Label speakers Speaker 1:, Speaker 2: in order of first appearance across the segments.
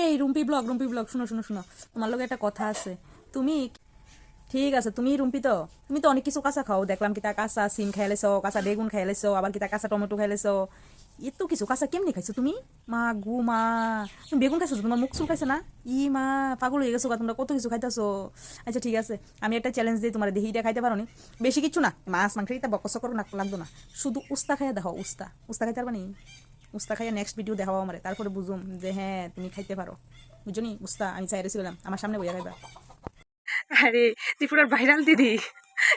Speaker 1: এই Rumpi blog Rumpi blog, শুনো শুনো শুনো। তোমার লোক একটা কথা আছে। তুমি ঠিক আছে, তুমি রুম্পি তো? তুমি তো অনেক কিছু কাঁচা খাও। দেখলাম কিতা কাঁচা সিম খাইলেছ কাঁচা বেগুন খাইলেছ আবার কিতা কাঁচা টমেটো খাইলেছ এত কিছু কাঁচা কেমনি খাইছো তুমি? মা গু, মা। তুমি বেগুন খাইছো, তোমার মুখ চুল খাইছে না? ই, মা, পাগল হয়ে গেছো তোমরা কত কিছু খাইতেছো? আচ্ছা ঠিক আছে। আমি একটা চ্যালেঞ্জ দিই, তোমার দেহি খাইতে পারো নি বেশি কিছু না, মাছ, মাংস, এটা বকস করো না, লাগতো না। শুধু উস্তা খাইয়া দেখো উস্তা। উস্তা খাইতে পারবা নি? উস্তা খাইয়া নেক্সট ভিডিও দেখাবো আমার, তারপরে বুঝুম যে হ্যাঁ তুমি খাইতে পারো। বুঝছ নি উস্তা আমি চাই রেছিলাম আমার সামনে বইয়া খাইবা।
Speaker 2: আরে, ত্রিপুরার ভাইরাল দিদি।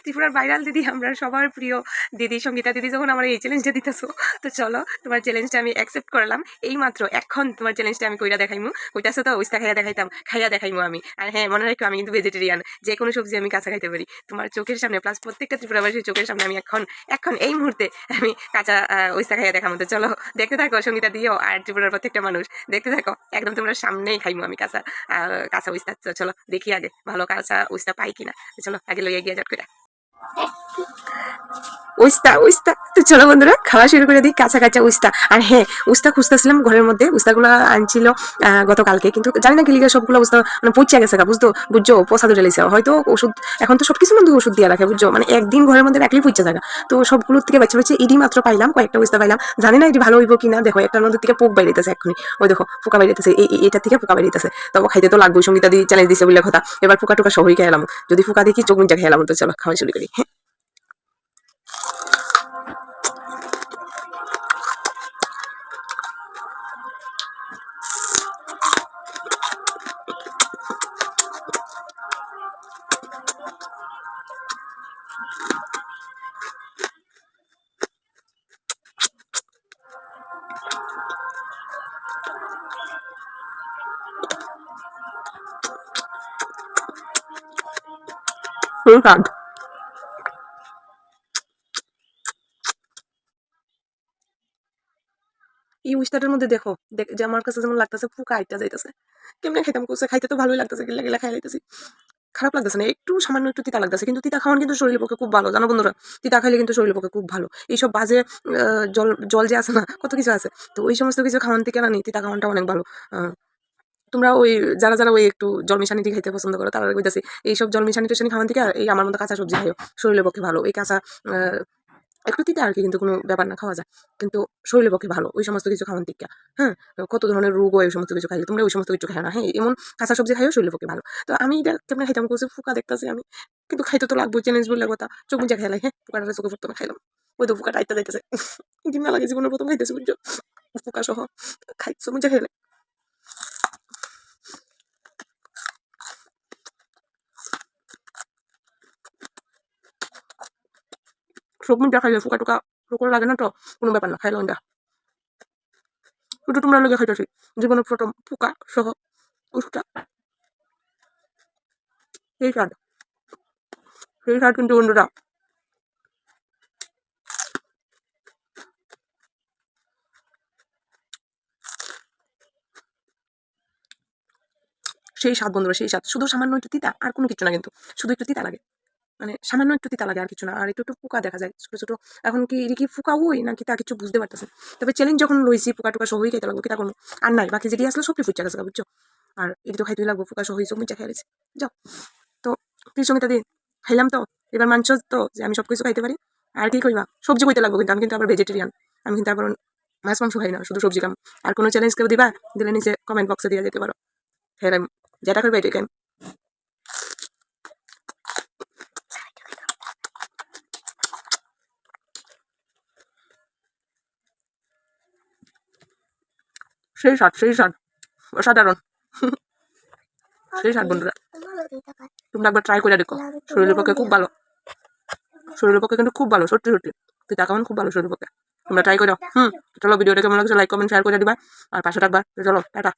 Speaker 2: ত্রিপুরার ভাইরাল দিদি, আমরা সবার প্রিয় দিদি, সঙ্গীতা দিদি যখন আমার এই চ্যালেঞ্জটা দিতেছো, তো চলো তোমার চ্যালেঞ্জটা আমি অ্যাকসেপ্ট করলাম। এই মাত্র এখন তোমার চ্যালেঞ্জটা আমি কইরা দেখাইমু। কইতাছো তো ওইস্তা খাইয়া দেখাইতাম, খাইয়া দেখাইমু আমি। আর হ্যাঁ মনে রাখো আমি কিন্তু ভেজিটেরিয়ান যে কোনো সবজি আমি কাঁচা খাইতে পারি। তোমার চোখের সামনে প্লাস প্রত্যেকটা ত্রিপুরাবাসীর চোখের সামনে আমি এখন এখন এই মুহূর্তে আমি কাঁচা ওইস্তা খাইয়া দেখামু তো চলো, দেখতে থাকো সঙ্গীতা দিও আর ত্রিপুরার প্রত্যেকটা মানুষ, দেখতে থাকো। একদম তোমরা সামনেই খাইমু আমি কাঁচা কাঁচা ওইস্তা চলো, দেখি আগে ভালো কাঁচা ওইস্তা পাই কিনা। চলো, আগে লইয়া গিয়ে যাট করে 啊。উস্তা উস্তা। তো চলো বন্ধুরা, খাওয়া শুরু করে দিই কাঁচা কাঁচা উস্তা। আর হ্যাঁ উস্তা খুঁজতেছিলাম ঘরের মধ্যে, উস্তাগুলো আনছিল গতকালকে। কিন্তু জানি না কি লিগে সবগুলো উস্তা মানে পচে গেছে বুঝতো? বুঝছ? পোষা লেগেছে হয়তো ওষুধ, এখন তো সবকিছু মধ্যে ওষুধ দিয়ে রাখে, বুঝছ? মানে একদিন ঘরের মধ্যে রাখলেই পচে থাকা তো সবগুলোর থেকে বেছে বেছে ইডি মাত্র পাইলাম, কয়েকটা উস্তা পাইলাম। জানি না এটি ভালো হইব কিনা, দেখো, একটার মধ্যে থেকে পোক বাইরেতেছে এক্ষুনি। ওই দেখো, পোকা বাইরেতেছে এটার থেকে পোকা বাইরেতেছে। তবে খাইতে তো লাগবে সঙ্গীতা দিয়ে চ্যালেঞ্জ দিছে বলে কথা। এবার পোকা টোকা সহই খেলাম যদি পোকা দেখি চোখ মুঞ্জা খেলাম তো চলো, খাওয়া শুরু করি। হ্যাঁ। কাঁদ এই উস্তাটার মধ্যে দেখো, দেখ, যে আমার কাছে যেমন লাগতেছে ফুকা আইটা যাইতেছে। কেমনে খাইতাম কুসে খাইতে তো ভালোই লাগতেছে, গেলে গেলে খাই খারাপ লাগতেছে না। একটু সামান্য একটু তিতা লাগতেছে। কিন্তু তিতা খাওয়ান কিন্তু শরীরের পক্ষে খুব ভালো। জানো বন্ধুরা? তিতা খাইলে কিন্তু শরীরের পক্ষে খুব ভালো। এইসব বাজে জল জল যে আছে না, কত কিছু আছে। তো ওই সমস্ত কিছু খাওয়ান থেকে না নি, তিতা খাওয়ানটা অনেক ভালো। তোমরা ওই, যারা যারা ওই একটু জল মিশানিটি খাইতে পছন্দ করো, তারা বুঝতেছি এইসব জল মিশানি টেশানি খাওয়ান থেকে এই আমার মতো কাঁচা সবজি খাইও। শরীরের পক্ষে ভালো। এই কাঁচা একটু তিতা আর কি কিন্তু কোনো ব্যাপার না, খাওয়া যায়। কিন্তু শরীরের পক্ষে ভালো, ওই সমস্ত কিছু খাওয়ান থেকে হ্যাঁ? কত ধরনের রোগ ওই সমস্ত কিছু খাইলে? তোমরা ওই সমস্ত কিছু খাই না হ্যাঁ? এমন কাঁচা সবজি খাইও শরীরের পক্ষে ভালো। তো আমি এটা কেমন খাইতাম? করছি ফুকা দেখতেছি আমি। কিন্তু খাইতে তো লাগবো চ্যালেঞ্জ বললে কথা। চোখ মুজা খেলাই হ্যাঁ? ফুকাটা চোখে ফুটতে খাইলাম। ওই তো ফুকাটা আইতে যাইতেছে। ঘৃণা লাগে জীবনের প্রথম খাইতেছি, বুঝছ? ফুকা সহ খাই চোখ মুজা খেলে খাইলে টুকা লাগে না তো? কোনো ব্যাপার না খাইলাম এটা শুধু তোমরা লেগে খাইতেছি জীবনের প্রথম ফুকা সহ সেই স্বাদ। কিন্তু বন্ধুরা। সেই স্বাদ বন্ধুরা, সেই স্বাদ। শুধু সামান্য একটু তিতা, আর কোনো কিছু না কিন্তু। শুধু একটু তিতা লাগে। মানে সামান্য একটু তিতা লাগে আর কিছু না। আর একটু একটু পোকা দেখা যায় ছোট ছোট। এখন কি, এটা কি ফুকা ওই নাকি তা কিছু বুঝতে পারতেছে তবে চ্যালেঞ্জ যখন লইছি, পোকা টোকা সহই খাইতে লাগবো, কিতা কোনো আর নাই, বাকি যেটি আসলে সবটি ফুচা গেছে বুঝছ? আর এটি তো খাইতেই লাগবো, পোকা সহই সব মিচা খেয়েছে যাও। তো তুই সঙ্গে দিন খাইলাম তো। এবার মানছ তো যে আমি সব কিছু খাইতে পারি। আর কি কইবা? সবজি কইতে লাগবো কিন্তু, আমি কিন্তু আবার ভেজিটেরিয়ান আমি কিন্তু আবার মাছ, মাংস খাই না, শুধু সবজি খাম। আর কোনো চ্যালেঞ্জ কেউ দিবা? দিলে নিচে কমেন্ট বক্সে দিয়ে যেতে পারো। হ্যাঁ যেটা করবে এটাই সেই স্বাদ সেই স্বাদ অসাধারণ সেই স্বাদ বন্ধুরা। তোমরা একবার ট্রাই করে দেখো। শরীরের পক্ষে খুব ভালো। শরীরের পক্ষে কিন্তু খুব ভালো, সত্যি সত্যি। তুই তাকাবেন খুব ভালো শরীরের পক্ষে। তোমরা ট্রাই করো হুম, চলো ভিডিওটা কেমন লাগছে লাইক কমেন্ট শেয়ার করে দিবা। আর পাশে থাকবা। চলো, টাটা।